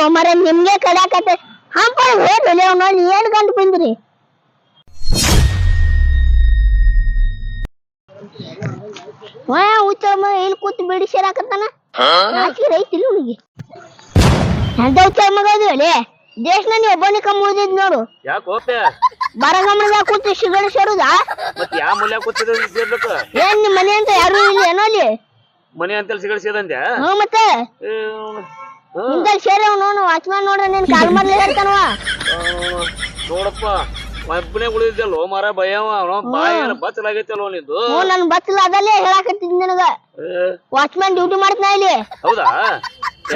ಕಡಾಕತ್ತಿಲ್ಲ ಮರ ನಿಮ್ಗೆ ಕಡಾಕತ್ತೆ ಹಂಪ ಹೋದ್ರಿ ಅವ್ನ ಏನ್ ಗಂಟು ಬಂದ್ರಿ ವಾ ಉಚ್ಚಮ್ಮ ಇಲ್ಲಿ ಕೂತು ಬಿಡಿ ಸೇರಾಕತ್ತಾನ ನಾಚಿಕೆ ಐತಿಲ್ಲ ಹುಡುಗಿ. ಎಂತ ಉಚ್ಚ ಮಗ ಅದೇ ದೇಶನ ನೀ ಒಬ್ಬನೇ ನೋಡು. ಯಾಕೆ ಹೋಗ್ತೆ? ಬರಗಮನದಾಗ ಕೂತು ಶಿಗಣ ಸೇರುದಾ? ಮತ್ ಯಾವ ಮೂಲೆ ಕೂತಿದ ಸೇರ್ಬೇಕು? ಏನ್ ನಿಮ್ ಮನೆ ಅಂತ ಯಾರು ಇಲ್ಲ ಏನೋ ಅಲ್ಲಿ? ಮನೆ ಅಂತೇಳಿ ಸಿಗಡಿಸಿದಂತೆ ಹ್ಞೂ ಮತ್ತೆ? ಇಂತಲ್ಲಿ ಸೇರಿ ನೋಡು ವಾಚ್ಮ್ಯಾನ್ ನೋಡ್ರಿ ನೀನ್ ಕಾಲ್ ಮಾಡ್ಲಿ ಹೇಳ್ತಾನವ? ನೋಡಪ್ಪ ಒಬ್ಬನೇ ಉಳಿದಿದ್ದಲ್ಲ ಮರ ಭಯವ ಅವನು ಬಾಯಿ ಬಚ್ಚಲಾಗೈತಲ್ಲೋ ನಿಂದು? ಹ್ಞೂ ನನ್ ಬಚ್ಚಲ ಅದಲ್ಲೇ ಹೇಳಾಕತ್ತಿದ್ ನಿನಗ. ವಾಚ್ಮ್ಯಾನ್ ಡ್ಯೂಟಿ ಮಾಡ್ತಾನ ಇಲ್ಲಿ? ಹೌದಾ?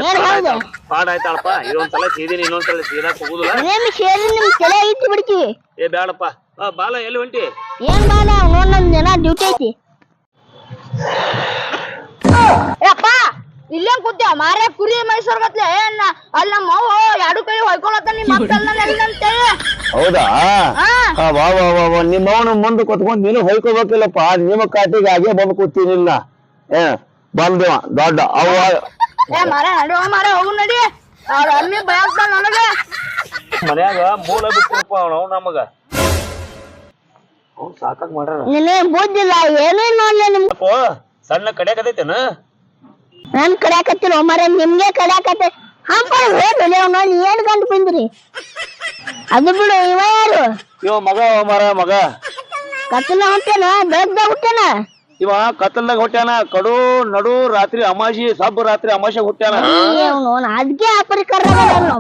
ಏನ್ ಹೌದು? ಪಾಡ್ ಆಯ್ತಾಳಪ್ಪ ಇದೊಂದ್ಸಲ ಸೀದಿನಿ ಇನ್ನೊಂದ್ಸಲ ಸೀದಾಕ್ ಹೋಗುದಿಲ್ಲ. ನೇಮ್ ಸೇರಿ ನಿಮ್ ತಲೆ ಇಟ್ಟು ಬಿಡ್ತೀವಿ ಏ ಬೇಡಪ್ಪ ಆ, ಬಾಲ ಎಲ್ಲಿ ಹೊಂಟಿ ಏನ್ ಬಾಲ? ನೋಡ್ ನಮ್ ಜನ ಡ್ಯೂಟಿ ಐತಿ. ಯಪ್ಪ ಇಲ್ಲೇ ಕೂತ್ಯ? ಮಾರೇ ಕುರಿ ಮೈಸೂರ್ ಗತ್ಲೆ ಏನ್ ಅಲ್ಲಿ ನಮ್ಮ ಅವ್ವ ಎರಡು ಕೈ ಹೊಯ್ಕೊಳತ್ತ ನಿಮ್ಮ ಮಕ್ಕಳನ್ನ ನೆಲ್ದಂತೆ ಹೌದಾ? ಹಾ. ಆ, ವಾ ವಾ ವಾ ವಾ. ನಿಮ್ಮ ಅವನು ಮುಂದೆ ಕುತ್ಕೊಂಡು ನೀನು ಹೊಯ್ಕೋಬೇಕಿಲ್ಲಪ್ಪ. ನಿಮ್ಮ ಕಾಟಿಗೆ ಹಾಗೆ ಬಂದು ಕೂತೀನಿಲ್ಲ ಏ ಬಂದು ದೊಡ್ಡ ಅವ್ವ. ಏ ಮಾರ ನಡುವ ಮಾರೆ ಹೋಗು ನಡಿ. ಅವ್ರ ಅಮ್ಮಿ ಭಯಾಗ್ತಾನ ನನಗೆ. ಮನ್ಯಾಗ ಮೂಲ ಬಿಟ್ಟಿರಪ್ಪ ಅವನು ನಮಗೆ. ಅವ್ನು ಸಾಕಾಗ್ ಮಾಡ್ಯಾರ ನಿನ್ನೆ ಬುದ್ಧಿಲ್ಲ ಏನೂ ನೋಡ್ಲಿ ನಿಮ್ ಅಪ್ಪೋ ಸಣ್ಣ ಕಡ್ಯಾಕತೈತೇನ ನನ್ ಕಡ್ಯಾಕತ್ತಿಲ್ಲ ಮರ ನಿಮ್ಗೆ ಕಡ್ಯಾಕತ್ತೆ. ಹಂಪ ಹೋದ್ರಿ ಅವ್ನ ನೀ ಏನ್ ಗಂಡು ಬಂದ್ರಿ ಅದು ಬಿಡು ಇವ ಯಾರು? ಇವ ಮಗ ಮರ ಮಗ. ಕತ್ತಲ ಹೊಂಟೇನ ಬೆಳಗ್ದಾಗ ಹುಟ್ಟೇನ ಇವ ಕತ್ತಲ್ದಾಗ ಹುಟ್ಟ್ಯಾನ ಕಡು ನಡು ರಾತ್ರಿ ಅಮಾಶಿ ಸಬ್ ರಾತ್ರಿ ಅಮಾಶೆ ಹುಟ್ಟ್ಯಾನ. ಅದಕ್ಕೆ ಆಪರಿ ಕರ್ರ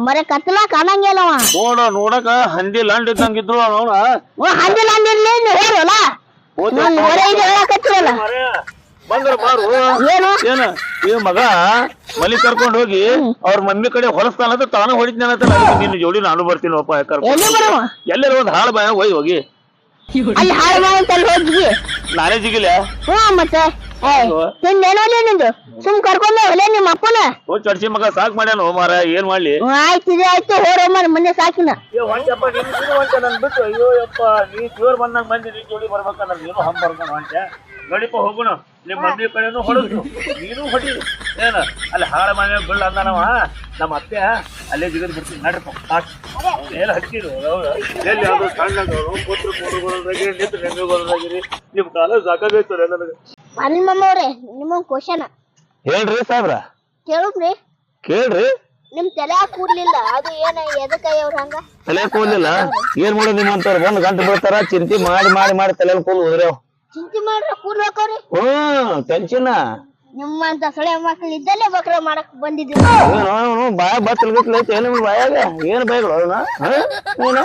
ಮರ ಕತ್ತಲ ಕಾಣಂಗಿಲ್ಲವ ನೋಡ ನೋಡಕ ಹಂದಿ ಲಂಡ್ ಇದ್ದಂಗಿದ್ರು ಅವನ ಓ ಹಂದಿಲ್ಲ ಇರ್ಲಿ ಹೇಳಲ್ಲ ಬಂದ್ರ ಬಾರು. ಏನು? ಏನ? ಈ ಮಗ ಮಲಿ ಕರ್ಕೊಂಡ್ ಹೋಗಿ ಅವ್ರ ಮಮ್ಮಿ ಕಡೆ ಹೊಲಸ್ತಾನಂತ ತಾನು ಹೊಡಿತಾನಂತ ನಿನ್ನ ಜೋಡಿ ನಾನು ಬರ್ತೀನಿ ಒಪ್ಪ ಕರ್ಕೊಂಡು ಎಲ್ಲಿ ಬರುವ? ಎಲ್ಲರ ಒಂದ್ ಹಾಳು ಬಾಯ ಹೋಯ್ ಹೋಗಿ. ಅಲ್ಲಿ ಹಾಳು ಅಂತ ಅಲ್ಲಿ ಹೋಗಿ ನಾನೇ ಜಿಗಿಲ. ಹ್ಞೂ ಮತ್ತೆ? ನಿಂದೇನೋ ನಿಂದು? ಸುಮ್ ಕರ್ಕೊಂಡ ನಿಮ್ಮ ಅಪ್ಪನ? ಓ ಚಡ್ಸಿ ಮಗ ಸಾಕ್ ಮಾಡ್ಯಾನ ಮಾರ ಏನ್ ಮಾಡ್ಲಿ? ಆಯ್ತು ಇದೆ ಆಯ್ತು ಹೋರೋ ಮಾರ ಮೊನ್ನೆ ಸಾಕಿನ. ಹೊಂಟಪ್ಪ ನೀನು ಬಿಟ್ಟು. ಅಯ್ಯೋ ಯಪ್ಪ ನೀ ಜೋರ್ ಬಂದಂಗ ಮಂದಿ ನೀ ಜೋಡಿ ಬರ್ಬೇಕಂದ್ರೆ ಏನೋ ಹಂಗ್ ಬರ್ಕೊಂಡು ಹೊಂಟೆ ನಡಿಪ ಹೋಗೋಣ. ನಿಮ್ಮ ಮಂದಿ ಕಡೆನು ಹೊಡೆದ್ರು. ನೀನು ಹೊಡಿ ಏನ? ಅಲ್ಲಿ ಹಾಳ ಮನೆ ಬೀಳ ಅಂದಾನವ ನಮ್ಮ ಅತ್ತೆ ಅಲ್ಲೇ ಜಿಗದ್ ಬಿಡ್ತೀನಿ. ನಡ್ರಪ್ಪ. ಏನು ಹಚ್ಚಿರು ಅವ್ರು. ಎಲ್ಲಿ ಯಾವ್ದು ಸಣ್ಣದವರು ಪುತ್ರ ಪುರುಗಳಾಗಿರಿ ನಿಂತು ನೆಂಗುಗಳಾಗಿರಿ ನಿಮ್ ಕಾಲ ಸಾಕಾಗೈತು ನನಗೆ. ನಿಮ್ಮ ಕ್ವಶನ್. ಹೇಳ್ರಿ ಸಾಹೇಬ್ರ. ಕೇಳುದ್ರಿ ಕೇಳ್ರಿ. ನಿಮ್ ತಲೆ ಕೂಡ್ಲಿಲ್ಲ. ಅದು ಏನ ಎದಕ್ಕ ಅವ್ರ ಹಂಗ? ತಲೆ ಕೂದಲಿಲ್ಲ ಏನ್ ಮಾಡೋದು ನಿಮ್ಮಂತವ್ರು ಒಂದ್ ಗಂಟೆ ಬಿಡ್ತಾರ ಚಿಂತಿ ಮಾಡಿ ಮಾಡಿ ಮಾಡಿ ತಲೆ ಕೂಲ್ ಉದ್ರೇವ್ ಚಿಂತೆ ಮಾಡ್ರ ಕೂಡ್ಬೇಕವ್ರಿ ಹ್ಮ್ ಟೆನ್ಶನ್ ನಿಮ್ಮಂತ ಸೊಳೆ ಮಕ್ಳು ಇದ್ದಲ್ಲೇ ಬಕ್ರ ಮಾಡಕ್ ಬಂದಿದ್ದೀವಿ ಬಾಯ ಬತ್ತಲ್ ಗೊತ್ತಲ್ತ ಏನು ನಿಮ್ ಬಾಯಾಗ? ಏನ್ ಬೈಗಳು ಅವನ ಏನ